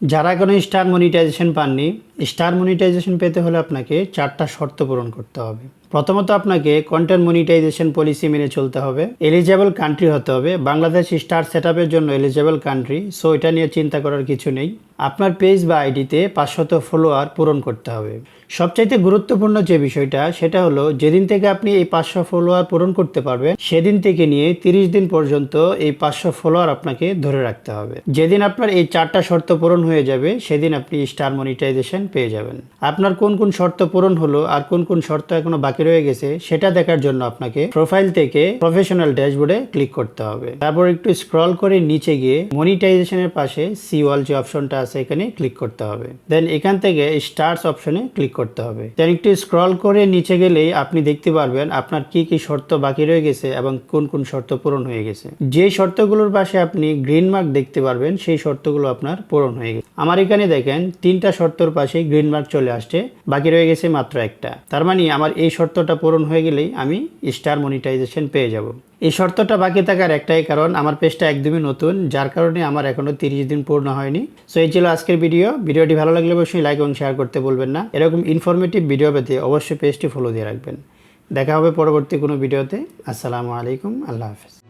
যারা কোনো star monetization পাননি স্টার মনিটাইজেশন পেতে হলে আপনাকে চারটা শর্ত পূরণ করতে হবে। প্রথমত আপনাকে কন্টেন্ট মনিটাইজেশন পলিসি মেনে চলতে হবে। এলিজেবল কান্ট্রি হতে হবে। বাংলাদেশ স্টার সেট জন্য এলিজেবল কান্ট্রি সো এটা নিয়ে চিন্তা করার কিছু নেই। আপনার পেজ বা আইডিতে পাঁচশত ফলোয়ার পূরণ করতে হবে। সবচাইতে গুরুত্বপূর্ণ যে বিষয়টা, সেটা হলো যেদিন থেকে আপনি এই পাঁচশো ফলোয়ার পূরণ করতে পারবেন, সেদিন থেকে নিয়ে তিরিশ দিন পর্যন্ত এই পাঁচশো ফলোয়ার আপনাকে ধরে রাখতে হবে। যেদিন আপনার এই চারটা শর্ত পূরণ হয়ে যাবে, সেদিন আপনি স্টার মনিটাইজেশন পেয়ে যাবেন। আপনার কোন কোন শর্ত পূরণ হলো আর কোন কোন শর্ত এখনও বাকি রয়ে গেছে সেটা দেখার জন্য আপনাকে প্রোফাইল থেকে প্রফেশনাল ড্যাশবোর্ডে ক্লিক করতে হবে। তারপর একটু স্ক্রল করে নিচে গিয়ে মনিটাইজেশনের পাশে সি ওয়াল যে অপশনটা আছে এখানে ক্লিক করতে হবে। দেন এখান থেকে স্টার্স অপশনে ক্লিক করতে হবে। দেন একটু স্ক্রল করে নিচে গেলেই আপনি দেখতে পারবেন আপনার কি কি শর্ত বাকি রয়ে গেছে এবং কোন কোন শর্ত পূরণ হয়ে গেছে। যে শর্তগুলোর পাশে আপনি গ্রিন মার্ক দেখতে পারবেন সেই শর্তগুলো আপনার পূরণ হয়ে গেছে। আমার এখানে দেখেন তিনটা শর্তর পাশে গ্রিন মার্ক চলে আসছে। বাকি রয়ে গেছে মাত্র একটা। তার মানে আমার এই শর্তটা পূরণ হয়ে গেলেই আমি স্টার মনিটাইজেশন পেয়ে যাব। এই শর্তটা বাকি থাকার একটাই কারণ, আমার পেজটা একদমই নতুন, যার কারণে আমার এখনও তিরিশ দিন পূর্ণ হয়নি। সো এই ছিল আজকের ভিডিও ভিডিওটি ভালো লাগলে অবশ্যই লাইক এবং শেয়ার করতে বলবেন না। এরকম ইনফরমেটিভ ভিডিও পেতে অবশ্যই পেজটি ফলো দিয়ে রাখবেন। দেখা হবে পরবর্তী কোনো ভিডিওতে আসসালামু আলাইকুম। আল্লাহ হাফেজ।